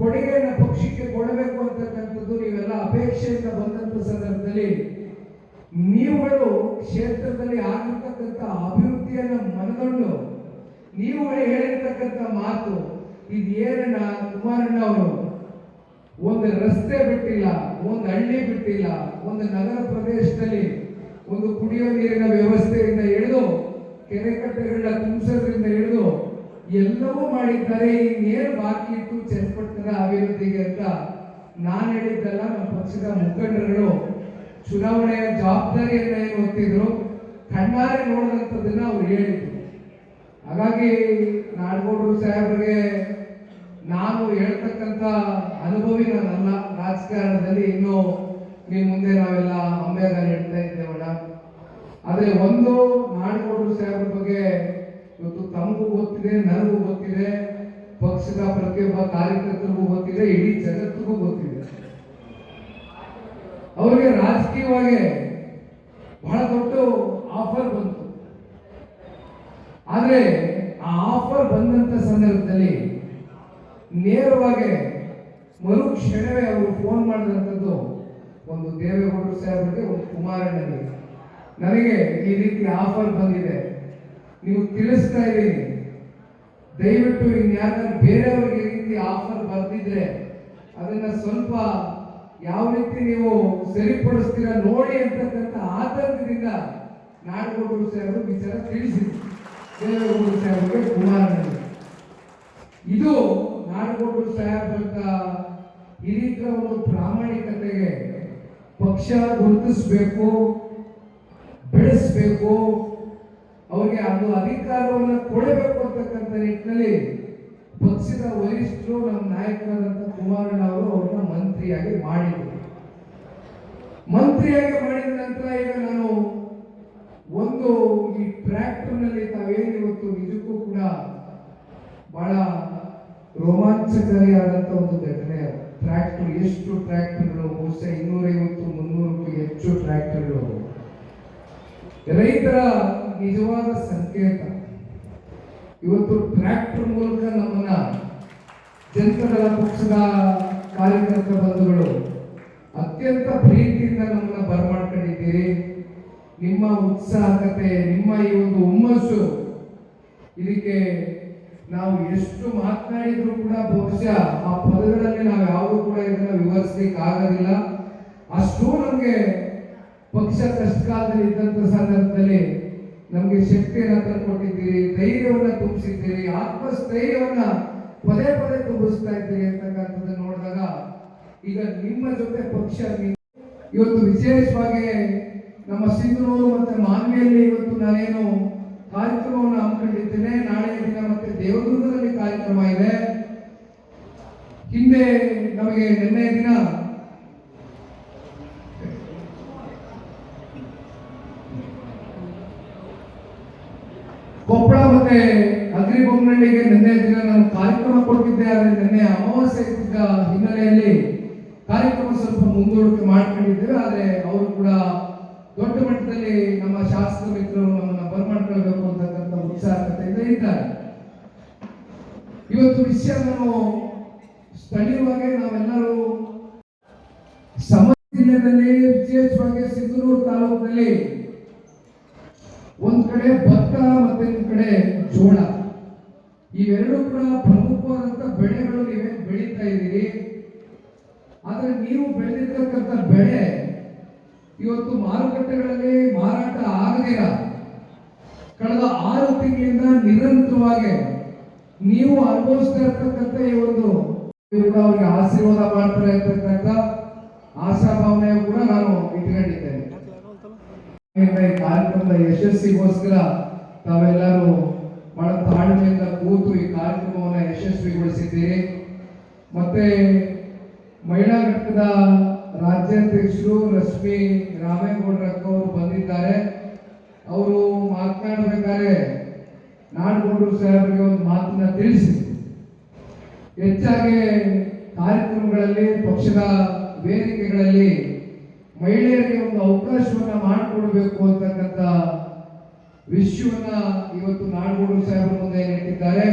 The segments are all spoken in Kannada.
ಕೊಡುಗೆಯನ್ನು ಪಕ್ಷಕ್ಕೆ ಕೊಡಬೇಕು ಅಂತಕ್ಕಂಥದ್ದು ನೀವೆಲ್ಲ ಅಪೇಕ್ಷೆಯಿಂದ ಬಂದಂಥ ಸಂದರ್ಭದಲ್ಲಿ ನೀವುಗಳು ಕ್ಷೇತ್ರದಲ್ಲಿ ಆಗಿರ್ತಕ್ಕಂಥ ಅಭಿವೃದ್ಧಿಯನ್ನು ಮನಗಂಡು ನೀವುಗಳು ಹೇಳಿರ್ತಕ್ಕಂಥ ಮಾತು ಇದು ಏನಣ್ಣ ಕುಮಾರಣ್ಣ ಅವರು, ಒಂದು ರಸ್ತೆ ಬಿಟ್ಟಿಲ್ಲ, ಒಂದು ಹಳ್ಳಿ ಬಿಟ್ಟಿಲ್ಲ, ಒಂದು ನಗರ ಪ್ರದೇಶದಲ್ಲಿ ಒಂದು ಕುಡಿಯೋ ನೀರಿನ ವ್ಯವಸ್ಥೆಯಿಂದ ಹಿಡಿದು ಕೆರೆ ಕಟ್ಟೆಗಳನ್ನ ತುಂಬಿಸೋದ್ರಿಂದ ಹಿಡಿದು ಎಲ್ಲವೂ ಮಾಡಿದ್ದಾರೆ, ಇನ್ನೇನು ಬಾಕಿ ಇತ್ತು? ಅಂತ ನಾನು ಹೇಳಿದ್ದಲ್ಲ ನಮ್ಮ ಪಕ್ಷದ ಮುಖಂಡರುಗಳು ಚುನಾವಣೆಯ ಜವಾಬ್ದಾರಿಯನ್ನ ಏನು ಹೊತ್ತಿದ್ರು ಕಣ್ಣಾರೆ ನೋಡಿದಂಥದ್ದನ್ನ ಅವ್ರು ಹೇಳಿದ್ರು. ಹಾಗಾಗಿ ನಾಡಗೌಡರು ಸಾಹೇಬ್ರಿಗೆ ನಾನು ಹೇಳ್ತಕ್ಕಂಥ ಅನುಭವಿ ನಾನಲ್ಲ. ರಾಜಕಾರಣದಲ್ಲಿ ಇನ್ನು ನಿಮ್ಮ ಮುಂದೆ ನಾವೆಲ್ಲ ಅಂಬೇಗ ಹೇಳ್ತಾ ಇದ್ದೇವಲ್ಲ ಆದರೆ ಒಂದು ನಾಡಗೌಡರು ಸಾಹೇಬ್ರ ಬಗ್ಗೆ ಇವತ್ತು ತಮಗೂ ಗೊತ್ತಿದೆ, ನನಗೂ ಗೊತ್ತಿದೆ, ಪಕ್ಷದ ಪ್ರತಿಯೊಬ್ಬ ಕಾರ್ಯಕರ್ತರಿಗೂ ಗೊತ್ತಿದೆ, ಇಡೀ ಗೊತ್ತಿದೆ ಅವರಿಗೆ ರಾಜಕೀಯವಾಗಿ ಬಹಳ ದೊಡ್ಡ ಆಫರ್ ಬಂತು. ಆದರೆ ಆ ಆಫರ್ ಬಂದಂತ ಸಂದರ್ಭದಲ್ಲಿ ನೇರವಾಗಿ ಮರುಕ್ಷಣವೇ ಅವರು ಫೋನ್ ಮಾಡಿದಂಥದ್ದು ಒಂದು ದೇವೇಗೌಡರು ಅವರಿಗೆ ಒಂದು ಕುಮಾರಣ್ಣನಿಗೆ. ನನಗೆ ಈ ರೀತಿ ಆಫರ್ ಬಂದಿದೆ. ನೀವು ತಿಳಿಸ್ತಾ ಇದ್ದೀನಿ. ದಯವಿಟ್ಟು ಇನ್ಯಾರು ಬೇರೆಯವ್ರಿಗೆ ಈ ರೀತಿ ಆಫರ್ ಬರ್ತಿದ್ರೆ ಅದನ್ನ ಸ್ವಲ್ಪ ಯಾವ ರೀತಿ ನೀವು ಸರಿಪಡಿಸ್ತೀರಾ ನೋಡಿ ಅಂತಕ್ಕಂಥ ಆತಂಕದಿಂದ ನಾಡಗೌಡರು ಸಾಹೇಬರು ವಿಚಾರ ತಿಳಿಸಿದ್ರು. ದೇವೇಗೌಡರು ಸಾಹೇಬರಿಗೆ ಇದು ನಾಡಗೌಡರು ಸಾಹೇಬ್ರಂತ ಹಿರಿಯರ ಒಂದು ಪ್ರಾಮಾಣಿಕತೆಗೆ ಪಕ್ಷ ಗುರುತಿಸಬೇಕು, ಬೆಳೆಸಬೇಕು, ಅವರಿಗೆ ಅದು ಅಧಿಕಾರವನ್ನು ಕೊಡಬೇಕು ಅಂತಕ್ಕಂಥ ನಿಟ್ಟಿನಲ್ಲಿ ಪಕ್ಷದ ವರಿಷ್ಠರು ನಮ್ಮ ನಾಯಕರಾದಂಥ ಕುಮಾರಣ್ಣ ಅವರು ಅವ್ರನ್ನ ಮಂತ್ರಿಯಾಗಿ ಮಾಡಿದರು ಮಂತ್ರಿಯಾಗಿ ಮಾಡಿದ ನಂತರ ಈಗ ನಾನು ಒಂದು ಈ ಟ್ರ್ಯಾಕ್ಟರ್ನಲ್ಲಿ ತಾವೇನು ಇವತ್ತು ನಿಜಕ್ಕೂ ಕೂಡ ಬಹಳ ರೋಮಾಂಚಕಾರಿಯಾದಂಥ ಒಂದು ಘಟನೆ. ಟ್ರ್ಯಾಕ್ಟರ್, ಎಷ್ಟು ಟ್ರ್ಯಾಕ್ಟರ್ಗಳು, ಬಹುಶಃ ಇನ್ನೂರೈವತ್ತು, ಮುನ್ನೂರಕ್ಕೂ ಹೆಚ್ಚು ಟ್ರ್ಯಾಕ್ಟರ್ಗಳು. ರೈತರ ನಿಜವಾದ ಸಂಕೇತ. ಇವತ್ತು ಟ್ರ್ಯಾಕ್ಟರ್ ಮೂಲಕ ನಮ್ಮನ್ನ ಜನತಾದಳ ಪಕ್ಷದ ಕಾರ್ಯಕರ್ತ ಬಂಧುಗಳು ಅತ್ಯಂತ ಪ್ರೀತಿಯಿಂದ ನಮ್ಮನ್ನ ಬರಮಾಡ್ಕೊಂಡಿದ್ದೀರಿ. ನಿಮ್ಮ ಉತ್ಸಾಹಕತೆ, ನಿಮ್ಮ ಈ ಒಂದು ಹುಮ್ಮಸ್ಸು, ಇದಕ್ಕೆ ನಾವು ಎಷ್ಟು ಮಾತನಾಡಿದ್ರು ಕೂಡ ಬಹುಶಃ ಆ ಪದಗಳಲ್ಲಿ ನಾವು ಯಾವುದು ಕೂಡ ಇದನ್ನ ವಿವರಿಸ್ಲಿಕ್ಕೆ ಆಗೋದಿಲ್ಲ ಅಷ್ಟು ನಮಗೆ ಪಕ್ಷ ಕಷ್ಟಕಾಲದಲ್ಲಿ ಇದ್ದಂಥ ಸಂದರ್ಭದಲ್ಲಿ ನಮಗೆ ಶಕ್ತಿಯನ್ನ ತಂದುಕೊಟ್ಟಿದ್ದೀರಿ, ಧೈರ್ಯವನ್ನ ತುಂಬಿಸಿದ್ದೀರಿ, ಆತ್ಮಸ್ಥೈರ್ಯವನ್ನ ಪದೇ ಪದೇ ತುಂಬಿಸ್ತಾ ಇದ್ದೀರಿ ಅಂತಕ್ಕಂಥದ್ದು ನೋಡಿದಾಗ ಈಗ ನಿಮ್ಮ ಜೊತೆ ಪಕ್ಷ ಇವತ್ತು ವಿಶೇಷವಾಗಿ ನಮ್ಮ ಸಿಂಧನೂರು ಮತ್ತೆ ಮಾನ್ವಿಯಲ್ಲಿ ಇವತ್ತು ನಾನೇನು ಕಾರ್ಯಕ್ರಮವನ್ನು ಹಮ್ಮಿಕೊಂಡಿದ್ದೇನೆ. ನಾಳೆ ದಿನ ಮತ್ತೆ ದೇವದುರ್ಗದಲ್ಲಿ ಕಾರ್ಯಕ್ರಮ ಇದೆ. ಹಿಂದೆ ನಮಗೆ ನಿನ್ನೆ ದಿನ ಕೊಪ್ಪಳ ಮತ್ತೆ ಅಗ್ರಿಬೊಮ್ಮನಹಳ್ಳಿಗೆ ನಿನ್ನೆ ದಿನ ನಾನು ಕಾರ್ಯಕ್ರಮ ಕೊಟ್ಟಿದ್ದೆ. ಆದರೆ ನಿನ್ನೆ ಅಮಾವಾಸ್ಯೆ ಇದ್ದ ಹಿನ್ನೆಲೆಯಲ್ಲಿ ಸ್ವಲ್ಪ ಮುಂದೂಡಿಕೆ ಮಾಡ್ಕೊಂಡಿದ್ದೇವೆ, ಆದರೆ ಅವರು ಕೂಡ ದೊಡ್ಡ ಮಟ್ಟದಲ್ಲಿ ನಮ್ಮ ಶಾಸಕ ಮಿತ್ರರು ನಮ್ಮನ್ನು ಬರ್ಮಾಡ್ಕೊಳ್ಬೇಕು ಅಂತಕ್ಕಂಥ ಉತ್ಸಾಹಕತೆಯಿಂದ ಇದ್ದಾರೆ. ಇವತ್ತು ವಿಷಯ ನಾನು ಸ್ಥಳೀಯವಾಗಿ ನಾವೆಲ್ಲರೂ ಸಮ ಜಿಲ್ಲೆಯಲ್ಲಿ ವಿಶೇಷವಾಗಿ ಸಿಂಧನೂರು ತಾಲೂಕಿನಲ್ಲಿ ಒಂದ್ ಕಡೆ ಭತ್ತ ಮತ್ತೆ ಕಡೆ ಜೋಳ. ಇವೆರಡೂ ಕೂಡ ಪ್ರಮುಖವಾದಂತ ಇದ್ದೀರಿ ಆದ್ರೆ ನೀವು ಬೆಳೆದಿರ್ತಕ್ಕಂಥ ಬೆಳೆ ಇವತ್ತು ಮಾರುಕಟ್ಟೆಗಳಲ್ಲಿ ಮಾರಾಟ ಆಗದಿರ. ಕಳೆದ ಆರು ತಿಂಗಳಿಂದ ನಿರಂತರವಾಗಿ ನೀವು ಅನುಭವಿಸ್ತಾ ಇರ್ತಕ್ಕಂಥ ಈ ಒಂದು ಅವರಿಗೆ ಆಶೀರ್ವಾದ ಮಾಡ್ತಾರೆ ಅಂತಕ್ಕಂಥ ಆಶಾಭಾವನೆ ಕೂಡ ನಾನು ಇಟ್ಕೊಂಡಿದ್ದೇನೆ. ಈ ಕಾರ್ಯಕ್ರಮದ ಯಶಸ್ಸಿಗೋಸ್ಕರ ತಾವೆಲ್ಲರೂ ಬಹಳ ತಾಳ್ಮೆಯಿಂದ ಕೂತು ಈ ಕಾರ್ಯಕ್ರಮವನ್ನು ಯಶಸ್ವಿಗೊಳಿಸಿದ್ದೀರಿ. ಮತ್ತೆ ಮಹಿಳಾ ಘಟಕದ ರಾಜ್ಯಾಧ್ಯಕ್ಷರು ರಶ್ಮಿ ರಾಮೇಗೌಡರ ಅವರು ಬಂದಿದ್ದಾರೆ. ಅವರು ಮಾತನಾಡಬೇಕಾದ್ರೆ ನಾಡಗೌಡರು ಸಾಹೇಬರಿಗೆ ಒಂದು ಮಾತನ್ನ ತಿಳಿಸಿ. ಹೆಚ್ಚಾಗಿ ಕಾರ್ಯಕ್ರಮಗಳಲ್ಲಿ, ಪಕ್ಷದ ವೇದಿಕೆಗಳಲ್ಲಿ ಮಹಿಳೆಯರಿಗೆ ಒಂದು ಅವಕಾಶವನ್ನು ಮಾಡಿಕೊಡ್ಬೇಕು ಅಂತಕ್ಕಂಥ ವಿಷಯವನ್ನ ಇವತ್ತು ನಾಡಗೌಡರು ಸಾಹೇಬರ ಮುಂದೆ ನೆಟ್ಟಿದ್ದಾರೆ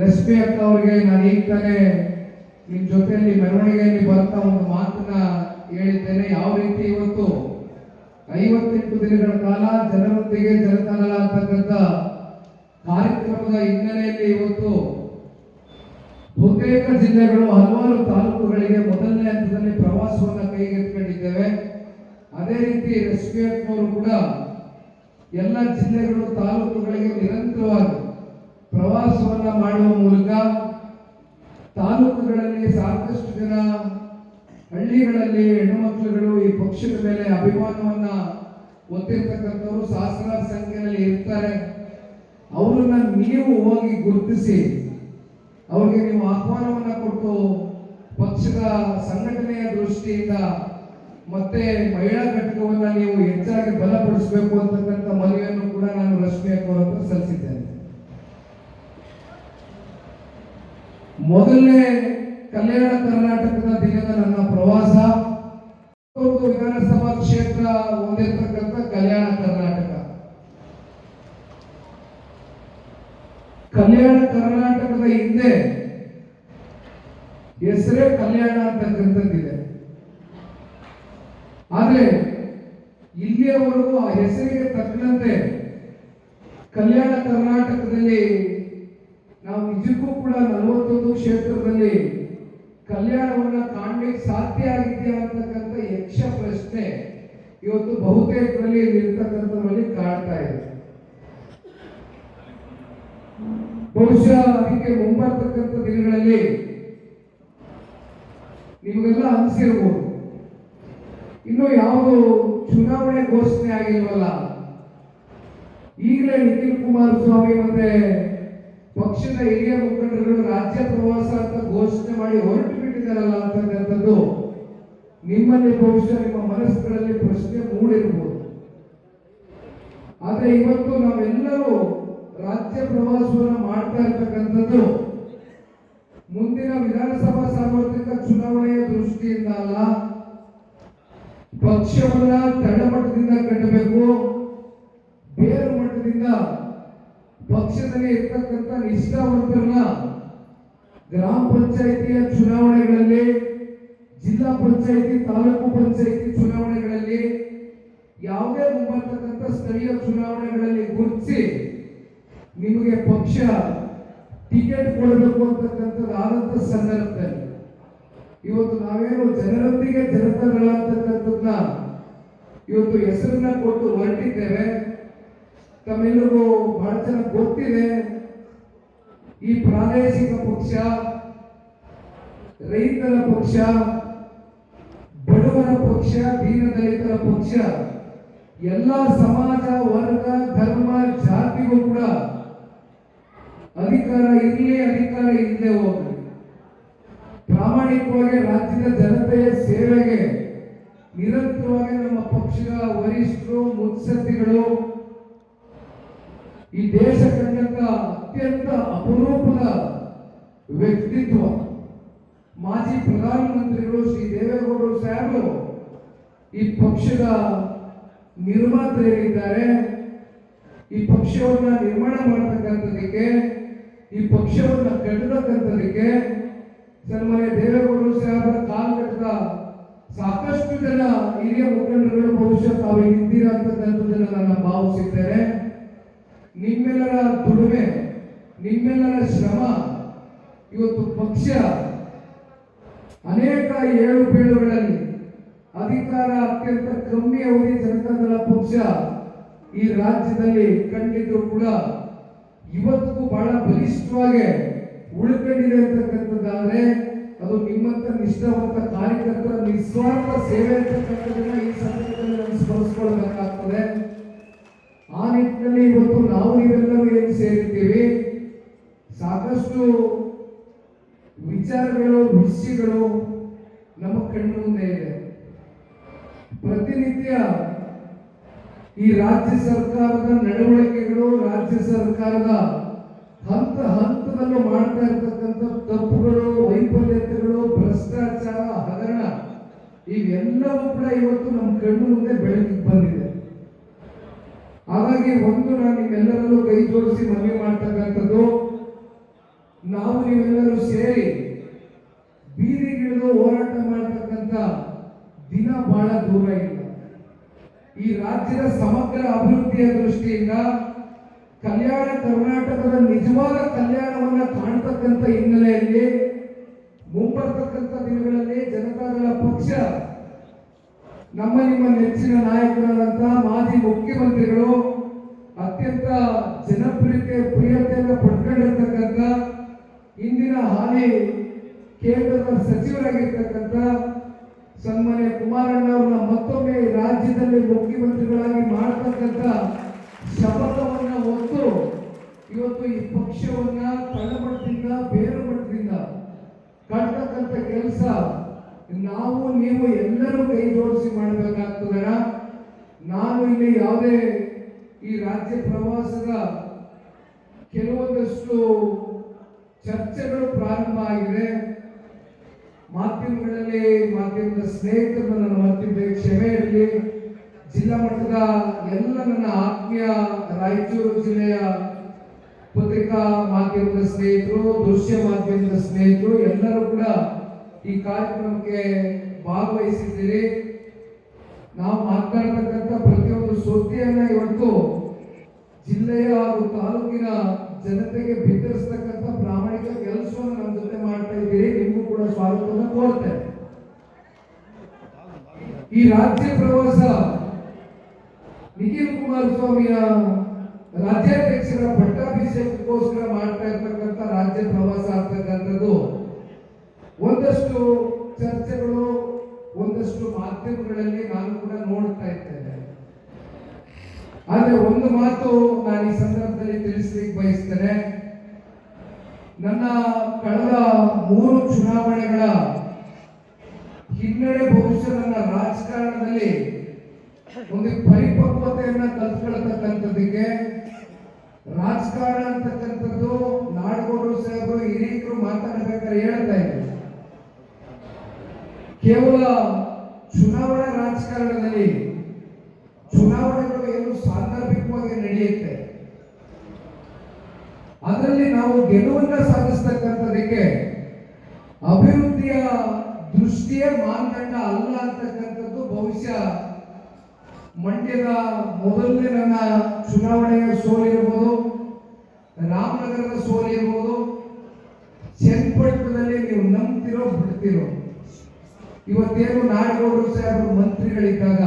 ರಶ್ಮಿ ಅಕ್ಕ ಅವರಿಗೆ ನಾನು ಈಗ ತಾನೇ ನಿಮ್ ಜೊತೆಯಲ್ಲಿ ಮೆರವಣಿಗೆಯಲ್ಲಿ ಬರ್ತಾ ಒಂದು ಮಾತನ್ನ ಹೇಳಿದ್ದೇನೆ. ಯಾವ ರೀತಿ ಇವತ್ತು ಐವತ್ತೆಂಟು ದಿನಗಳ ಕಾಲ ಜನರೊಂದಿಗೆ ಜನತಾದಳ ಅಂತಕ್ಕಂಥ ಕಾರ್ಯಕ್ರಮದ ಹಿನ್ನೆಲೆಯಲ್ಲಿ ಇವತ್ತು ಬಹುತೇಕ ಜಿಲ್ಲೆಗಳು ಹಲವಾರು ತಾಲೂಕುಗಳಿಗೆ ಮೊದಲನೇ ಹಂತದಲ್ಲಿ ಪ್ರವಾಸವನ್ನು ಕೈಗೆತ್ತಿಕೊಂಡಿದ್ದೇವೆ. ಅದೇ ರೀತಿ ರಶ್ಮಿಯಪ್ಪನವರು ಕೂಡ ಎಲ್ಲ ಜಿಲ್ಲೆಗಳು, ತಾಲೂಕುಗಳಿಗೆ ನಿರಂತರವಾಗಿ ಪ್ರವಾಸವನ್ನ ಮಾಡುವ ಮೂಲಕ ತಾಲೂಕುಗಳಲ್ಲಿ ಸಾಕಷ್ಟು ಜನ ಹಳ್ಳಿಗಳಲ್ಲಿ ಹೆಣ್ಣು ಮಕ್ಕಳುಗಳು ಈ ಪಕ್ಷದ ಮೇಲೆ ಅಭಿಮಾನವನ್ನ ಹೊತ್ತಿರ್ತಕ್ಕಂಥವ್ರು ಸಹಸ್ರಾರು ಸಂಖ್ಯೆಯಲ್ಲಿ ಇರ್ತಾರೆ. ಅವರನ್ನ ನೀವು ಹೋಗಿ ಗುರುತಿಸಿ, ಅವ್ರಿಗೆ ನೀವು ಆಹ್ವಾನವನ್ನ ಕೊಟ್ಟು ಪಕ್ಷದ ಸಂಘಟನೆಯ ದೃಷ್ಟಿಯಿಂದ ಮತ್ತೆ ಮಹಿಳಾ ಘಟಕವನ್ನ ನೀವು ಹೆಚ್ಚಾಗಿ ಬಲಪಡಿಸಬೇಕು ಅಂತಕ್ಕಂಥ ಮನವಿಯನ್ನು ಕೂಡ ನಾನು ರಶ್ಮಿ ಹತ್ರ ಸಲ್ಲಿಸಿದ್ದೇನೆ. ಮೊದಲನೇ ಕಲ್ಯಾಣ ಕರ್ನಾಟಕದ ದಿನದ ನನ್ನ ಪ್ರವಾಸ. ವಿಧಾನಸಭಾ ಕ್ಷೇತ್ರ ಹೊಂದಿರತಕ್ಕಂಥ ಕಲ್ಯಾಣ ಕರ್ನಾಟಕ. ಕಲ್ಯಾಣ ಕರ್ನಾಟಕದ ಹಿಂದೆ ಹೆಸರೇ ಕಲ್ಯಾಣ ಅಂತಕ್ಕಂಥದ್ದಿದೆ ಆದ್ರೆ ಇಲ್ಲಿಯವರೆಗೂ ಆ ಹೆಸರಿಗೆ ತಕ್ಕಂತೆ ಕಲ್ಯಾಣ ಕರ್ನಾಟಕದಲ್ಲಿ ನಿಜಕ್ಕೂ ಕೂಡ ನಲವತ್ತೊಂದು ಕ್ಷೇತ್ರದಲ್ಲಿ ಕಲ್ಯಾಣವನ್ನ ಕಾಣ್ಲಿಕ್ಕೆ ಸಾಧ್ಯ ಆಗಿದೆಯಾ ಅಂತಕ್ಕಂಥ ಯಕ್ಷ ಪ್ರಶ್ನೆ ಇವತ್ತು ಬಹುತೇಕರಲ್ಲಿ ಇರ್ತಕ್ಕಂಥವರಲ್ಲಿ ಕಾಣ್ತಾ ಇದೆ. ಬಹುಶಃ ಅದಕ್ಕೆ ಮುಂಬರ್ತಕ್ಕಂಥ ದಿನಗಳಲ್ಲಿ ನಿಮಗೆಲ್ಲ ಅನಿಸಿರ್ಬೋದು. ಇನ್ನು ಯಾವುದು ಚುನಾವಣೆ ಘೋಷಣೆ ಆಗಿಲ್ವಲ್ಲ? ಈಗಲೇ ನಿಖಿಲ್ ಕುಮಾರಸ್ವಾಮಿ ಮತ್ತೆ ಪಕ್ಷದ ಹಿರಿಯ ಮುಖಂಡರುಗಳು ರಾಜ್ಯ ಪ್ರವಾಸ ಅಂತ ಘೋಷಣೆ ಮಾಡಿ ಹೊರಟು ಬಿಟ್ಟಿದ್ದಾರಲ್ಲ ಅಂತಕ್ಕಂಥದ್ದು ನಿಮ್ಮಲ್ಲಿ ಬಹುಶಃ ನಿಮ್ಮ ಮನಸ್ಸುಗಳಲ್ಲಿ ಪ್ರಶ್ನೆ ಮೂಡಿರಬಹುದು. ಆದ್ರೆ ಇವತ್ತು ನಾವೆಲ್ಲರೂ ರಾಜ್ಯ ಪ್ರವಾಸವನ್ನು ಮಾಡ್ತಾ ಇರ್ತಕ್ಕಂಥದ್ದು ಮುಂದಿನ ವಿಧಾನಸಭಾ ಸಾರ್ವತ್ರಿಕ ಚುನಾವಣೆಯ ದೃಷ್ಟಿಯಿಂದ ಅಲ್ಲ, ಪಕ್ಷವನ್ನ ತಳಮಟ್ಟದಿಂದ ಕಟ್ಟಬೇಕು, ಬೇರು ಮಟ್ಟದಿಂದ ಪಕ್ಷದಲ್ಲಿ ಇರ್ತಕ್ಕಂಥ ನಿಷ್ಠಾವಂತರನ್ನ ಗ್ರಾಮ ಪಂಚಾಯಿತಿಯ ಚುನಾವಣೆಗಳಲ್ಲಿ, ಜಿಲ್ಲಾ ಪಂಚಾಯಿತಿ, ತಾಲೂಕು ಪಂಚಾಯಿತಿ ಚುನಾವಣೆಗಳಲ್ಲಿ, ಯಾವುದೇ ಮುಂಬರ್ತಕ್ಕಂಥ ಸ್ಥಳೀಯ ಚುನಾವಣೆಗಳಲ್ಲಿ ಗುರುತಿಸಿ ನಿಮಗೆ ಪಕ್ಷ ಟಿಕೆಟ್ ಕೊಡಬೇಕು ಅಂತಕ್ಕಂಥದ್ದು ಆದಂತ ಸಂದರ್ಭದಲ್ಲಿ. ಇವತ್ತು ನಾವೇನು ಜನರೊಂದಿಗೆ ಜನತಾದಳ ಅಂತಕ್ಕಂಥದ್ದನ್ನ ಇವತ್ತು ಹೆಸರನ್ನ ಕೊಟ್ಟು ಹೊರಟಿದ್ದೇವೆ. ತಮ್ಮೆಲ್ಲರಿಗೂ ಬಹಳ ಚೆನ್ನಾಗಿ ಗೊತ್ತಿದೆ. ಈ ಪ್ರಾದೇಶಿಕ ಪಕ್ಷ, ರೈತರ ಪಕ್ಷ, ಬಡವರ ಪಕ್ಷ ದೀನದಲಿತರ ಪಕ್ಷ, ಎಲ್ಲ ಸಮಾಜ, ವರ್ಗ, ಧರ್ಮ, ಜಾತಿಗೂ ಕೂಡ ಅಧಿಕಾರ ಇರಲಿ, ಅಧಿಕಾರ ಇಲ್ಲದೆ ಹೋಗಲಿ. ಪ್ರಾಮಾಣಿಕವಾಗಿ ರಾಜ್ಯದ ಜನತೆಯ ಸೇವೆಗೆ ನಿರಂತರವಾಗಿ ನಮ್ಮ ಪಕ್ಷದ ವರಿಷ್ಠರು, ಮುತ್ಸದ್ದಿಗಳು ಈ ದೇಶ ಕಂಡಂತ ಅತ್ಯಂತ ಅಪರೂಪದ ವ್ಯಕ್ತಿತ್ವ. ಮಾಜಿ ಪ್ರಧಾನಮಂತ್ರಿಗಳು ಶ್ರೀ ದೇವೇಗೌಡರು ಸಾಹೇಬರು ಈ ಪಕ್ಷದ ನಿರ್ಮಾತರಿದ್ದಾರೆ ಈ ಪಕ್ಷವನ್ನ ನಿರ್ಮಾಣ ಮಾಡತಕ್ಕಂಥದಕ್ಕೆ ಈ ಪಕ್ಷವನ್ನ ಕಟ್ಟತಕ್ಕಂಥದಕ್ಕೆ ಸನ್ಮಾನ್ಯ ದೇವೇಗೌಡರು ಸಾಹೇಬರ ಕಾಲಘಟ್ಟದ ಸಾಕಷ್ಟು ಜನ ಹಿರಿಯ ಮುಖಂಡರುಗಳು ಬಹುಶಃ ತಾವು ಇದ್ದೀರಾ ಅಂತಕ್ಕಂಥದ್ದನ್ನ ನಾನು ಭಾವಿಸಿದ್ದೇನೆ. ನಿಮ್ಮೆಲ್ಲರ ದುಡಿಮೆ, ನಿಮ್ಮೆಲ್ಲರ ಶ್ರಮ, ಇವತ್ತು ಪಕ್ಷ ಅನೇಕ ಏಳು ಬೀಳುಗಳಲ್ಲಿ ಅಧಿಕಾರ ಅತ್ಯಂತ ಕಮ್ಮಿ ಅವಧಿ ಜನತಾದಳ ಪಕ್ಷ ಈ ರಾಜ್ಯದಲ್ಲಿ ಕಂಡಿದ್ರು ಕೂಡ ಇವತ್ತಿಗೂ ಬಹಳ ಬಲಿಷ್ಠವಾಗಿ ಉಳ್ಕೊಂಡಿದೆ ಅಂತಕ್ಕಂಥದ್ದಾದ್ರೆ ಅದು ನಿಮ್ಮಂತ ನಿಷ್ಠಾವಂತ ಕಾರ್ಯಕರ್ತರ ನಿಸ್ವಾರ್ಥ ಸೇವೆ ಅಂತಕ್ಕಂಥದ್ದನ್ನ ಈ ಸಂದರ್ಭದಲ್ಲಿ ನಾವು ಸ್ಮರಿಸ್ಕೊಳ್ಬೇಕಾಗ್ತದೆ ಆ ನಿಟ್ಟಿನಲ್ಲಿ ಇವತ್ತು ನಾವು ನೀವೆಲ್ಲರೂ ಏನು ಸೇರಿದ್ದೀವಿ ಸಾಕಷ್ಟು ವಿಚಾರಗಳು, ವಿಷಯಗಳು ನಮ್ಮ ಕಣ್ಣು ಮುಂದೆ ಇದೆ. ಪ್ರತಿನಿತ್ಯ ಈ ರಾಜ್ಯ ಸರ್ಕಾರದ ನಡವಳಿಕೆಗಳು, ರಾಜ್ಯ ಸರ್ಕಾರದ ಹಂತ ಹಂತದಲ್ಲೂ ಮಾಡ್ತಾ ಇರ್ತಕ್ಕಂಥ ತಪ್ಪುಗಳು, ವೈಫಲ್ಯತೆಗಳು, ಭ್ರಷ್ಟಾಚಾರ, ಹಗರಣ, ಇವೆಲ್ಲವೂ ಕೂಡ ಇವತ್ತು ನಮ್ಮ ಕಣ್ಣು ಮುಂದೆ ಬೆಳಕಿಗೆ ಬಂದಿದೆ. ಹಾಗಾಗಿ ಒಂದು ನಾನು ನಿಮ್ಮೆಲ್ಲರಲ್ಲೂ ಕೈ ಜೋಡಿಸಿ ಮನವಿ ಮಾಡ್ತಕ್ಕಂಥದ್ದು ನಾವು ನೀವೆಲ್ಲರೂ ಸೇರಿ ಬೀದಿಗಿಳಿದು ಹೋರಾಟ ಮಾಡತಕ್ಕಂತ ದಿನ ಬಹಳ ದೂರ ಇಲ್ಲ. ಈ ರಾಜ್ಯದ ಸಮಗ್ರ ಅಭಿವೃದ್ಧಿಯ ದೃಷ್ಟಿಯಿಂದ ಕಲ್ಯಾಣ ಕರ್ನಾಟಕದ ನಿಜವಾದ ಕಲ್ಯಾಣವನ್ನ ಕಾಣ್ತಕ್ಕಂಥ ಹಿನ್ನೆಲೆಯಲ್ಲಿ ಮುಂಬರ್ತಕ್ಕಂಥ ದಿನಗಳಲ್ಲಿ ಜನತಾದಳ ಪಕ್ಷ ನಮ್ಮ ನಿಮ್ಮ ನೆಚ್ಚಿನ ನಾಯಕರಾದಂತಹ ಮಾಜಿ ಮುಖ್ಯಮಂತ್ರಿಗಳು ಅತ್ಯಂತ ಜನಪ್ರಿಯತೆ, ಪ್ರಿಯತೆಯನ್ನು ಇಂದಿನ ಹಾಲಿ ಕೇಂದ್ರದ ಸಚಿವರಾಗಿರ್ತಕ್ಕಂಥ ಸನ್ಮಾನ್ಯ ಕುಮಾರಣ್ಣ ಅವ್ರನ್ನ ಮತ್ತೊಮ್ಮೆ ರಾಜ್ಯದಲ್ಲಿ ಮುಖ್ಯಮಂತ್ರಿಗಳಾಗಿ ಮಾಡತಕ್ಕಂಥ ಶಪಥವನ್ನ ಹೊತ್ತು ಇವತ್ತು ಈ ಪಕ್ಷವನ್ನ ತಳಮಟ್ಟದಿಂದ, ಬೇರು ಮಟ್ಟದಿಂದ ಕಟ್ಟತಕ್ಕಂಥ ಕೆಲಸ ನಾವು, ನೀವು ಎಲ್ಲರೂ ಕೈ ಜೋಡಿಸಿ ಮಾಡಬೇಕಾಗ್ತದಣ ನಾನು ಇಲ್ಲಿ ಯಾವುದೇ ಈ ರಾಜ್ಯ ಪ್ರವಾಸದ ಕೆಲವೊಂದಷ್ಟು ಚರ್ಚೆಗಳು ಪ್ರಾರಂಭ ಆಗಿದೆ. ಮಾಧ್ಯಮಗಳಲ್ಲಿ, ಮಾಧ್ಯಮದ ಸ್ನೇಹಿತರನ್ನು ನನ್ನ ಮತ್ತಿದ್ದೆ ಕ್ಷಮೆ ಇರಲಿ ಜಿಲ್ಲಾ ಮಟ್ಟದ ಎಲ್ಲ ನನ್ನ ಆತ್ಮೀಯ ರಾಯಚೂರು ಜಿಲ್ಲೆಯ ಪತ್ರಿಕಾ ಮಾಧ್ಯಮದ ಸ್ನೇಹಿತರು, ದೃಶ್ಯ ಮಾಧ್ಯಮದ ಸ್ನೇಹಿತರು, ಎಲ್ಲರೂ ಕೂಡ ಈ ಕಾರ್ಯಕ್ರಮಕ್ಕೆ ಭಾಗವಹಿಸಿದ್ದೀರಿ. ನಾವು ಮಾತನಾಡತಕ್ಕಂಥ ಪ್ರತಿಯೊಂದು ಸುದ್ದಿಯನ್ನ ಇವತ್ತು ಜಿಲ್ಲೆಯ ಹಾಗೂ ತಾಲೂಕಿನ ಜನತೆಗೆ ಬಿತ್ತರಿಸ್ತಕ್ಕಂಥ ಪ್ರಾಮಾಣಿಕ ಕೆಲಸವನ್ನು ನಮ್ಮ ಜೊತೆ ಮಾಡ್ತಾ ಇದ್ದೀರಿ, ನಿಮಗೂ ಕೂಡ ಸ್ವಾಗತವನ್ನು ಕೋರ್ತೇನೆ. ಈ ರಾಜ್ಯ ಪ್ರವಾಸ ನಿಖಿಲ್ ಕುಮಾರಸ್ವಾಮಿಯ ರಾಜ್ಯಾಧ್ಯಕ್ಷರ ಪಟ್ಟಾಭಿಷೇಕಕ್ಕೋಸ್ಕರ ಮಾಡ್ತಾ ಇರ್ತಕ್ಕಂಥ ರಾಜ್ಯ ಪ್ರವಾಸ ಆಗ್ತಕ್ಕಂಥದ್ದು ಒಂದಷ್ಟು ಚರ್ಚೆಗಳು, ಒಂದಷ್ಟು ಮಾಧ್ಯಮಗಳಲ್ಲಿ ನಾನು ಕೂಡ ನೋಡ್ತಾ ಇದ್ದೇನೆ ಆದ್ರೆ ಒಂದು ಮಾತು ನಾನು ಈ ಸಂದರ್ಭದಲ್ಲಿ ತಿಳಿಸ್ಲಿಕ್ಕೆ ಬಯಸ್ತೇನೆ. ನನ್ನ ಕಳೆದ ಮೂರು ಚುನಾವಣೆಗಳ ಹಿನ್ನಡೆ ಬಹುಶಃ ನನ್ನ ರಾಜಕಾರಣದಲ್ಲಿ ಒಂದು ಪರಿಪಕ್ವತೆಯನ್ನ ಕಲ್ತ್ಕೊಳ್ತಕ್ಕಂಥದ್ದಕ್ಕೆ ರಾಜಕಾರಣ ಅಂತಕ್ಕಂಥದ್ದು ನಾಡಗೌಡರು ಸಾಹೇಬರು ಹಿರಿಯರು ಮಾತಾಡಬೇಕಾದ್ರೆ ಹೇಳ್ತಾ ಇದ್ರು ಕೇವಲ ಚುನಾವಣಾ ರಾಜಕಾರಣದಲ್ಲಿ ಚುನಾವಣೆಗಳು ಏನು ಸಾಂದರ್ಭಿಕವಾಗಿ ನಡೆಯುತ್ತೆ? ಅದರಲ್ಲಿ ನಾವು ಗೆಲುವನ್ನ ಸಾಧಿಸ್ತಕ್ಕಂಥದಕ್ಕೆ ಅಭಿವೃದ್ಧಿಯ ದೃಷ್ಟಿಯ ಮಾನದಂಡ ಅಲ್ಲ ಅಂತಕ್ಕಂಥದ್ದು ಬಹುಶಃ ಮಂಡ್ಯದ ಮೊದಲನೇ ನನ್ನ ಚುನಾವಣೆಯ ಸೋಲಿರ್ಬೋದು ರಾಮನಗರದ ಸೋಲಿರ್ಬೋದು ಚನ್ನಪಟ್ಟಣದಲ್ಲಿ ನೀವು ನಂಬ್ತಿರೋ ಬಿಡ್ತಿರೋ. ಇವತ್ತೇನು ನಾಡಗೌಡರು ಸಾಹೇಬರು ಮಂತ್ರಿಗಳಿದ್ದಾಗ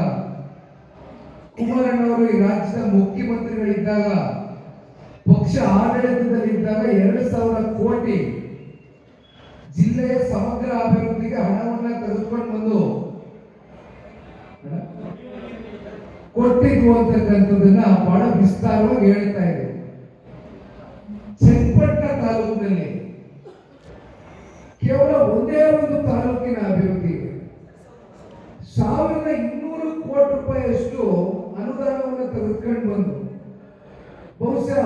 ಕುಮಾರಣ್ಣವರು ಈ ರಾಜ್ಯದ ಮುಖ್ಯಮಂತ್ರಿಗಳಿದ್ದಾಗ, ಪಕ್ಷ ಆಡಳಿತದಲ್ಲಿದ್ದಾಗ ಎರಡು ಸಾವಿರ ಕೋಟಿ ಜಿಲ್ಲೆಯ ಸಮಗ್ರ ಅಭಿವೃದ್ಧಿಗೆ ಹಣವನ್ನ ತೆಗೆದುಕೊಂಡು ಬಂದು? ಕೊಟ್ಟಿದ್ವು ಅಂತಕ್ಕಂಥದ್ದನ್ನ ಬಹಳ ವಿಸ್ತಾರವಾಗಿ ಹೇಳ್ತಾ ಇದೆ ಚನ್ನಪಟ್ಟಣ ತಾಲೂಕಿನಲ್ಲಿ ಕೇವಲ ಒಂದೇ ಒಂದು ತಾಲೂಕಿನ ಅಭಿವೃದ್ಧಿಗೆ ಸಾವಿರದ ಇನ್ನೂರು ಕೋಟಿ ರೂಪಾಯಿಯಷ್ಟು ಅನುದಾನವನ್ನು ತೆಗೆದುಕೊಂಡು ಬಂದು ಬಹುಶಃ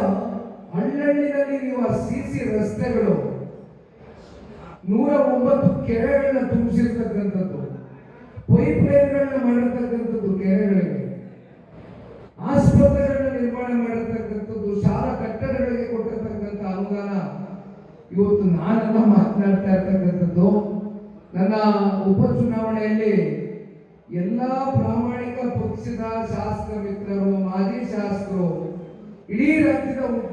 ಹಳ್ಳಹಳ್ಳಿನಲ್ಲಿ ಇರುವ ಸಿಸಿ ರಸ್ತೆಗಳು ನೂರ ಒಂಬತ್ತು ಕೆರೆಗಳನ್ನ ತುಂಬಿಸಿರ್ತಕ್ಕಂಥದ್ದು ಪೈಪ್ ಲೈನ್ಗಳನ್ನ ಮಾಡಿರ್ತಕ್ಕಂಥದ್ದು ಕೆರೆಗಳಿಗೆ, ಆಸ್ಪತ್ರೆಗಳನ್ನ ನಿರ್ಮಾಣ ಮಾಡಿರ್ತಕ್ಕಂಥದ್ದು, ಶಾಲಾ ಕಟ್ಟಡಗಳಿಗೆ ಕೊಟ್ಟಿರ್ತಕ್ಕಂಥ ಅನುದಾನ, ಇವತ್ತು ನಾನೆಲ್ಲ ಮಾತನಾಡ್ತಾ ಇರ್ತಕ್ಕಂಥದ್ದು. ನನ್ನ ಉಪಚುನಾವಣೆಯಲ್ಲಿ ಎಲ್ಲಾ ಪ್ರಾಮಾಣಿಕ ಪಕ್ಷದ ಶಾಸಕ ಮಿತ್ರರು ಮಾಜಿ ಶಾಸಕರು ಇಡೀ ರಾಜ್ಯದ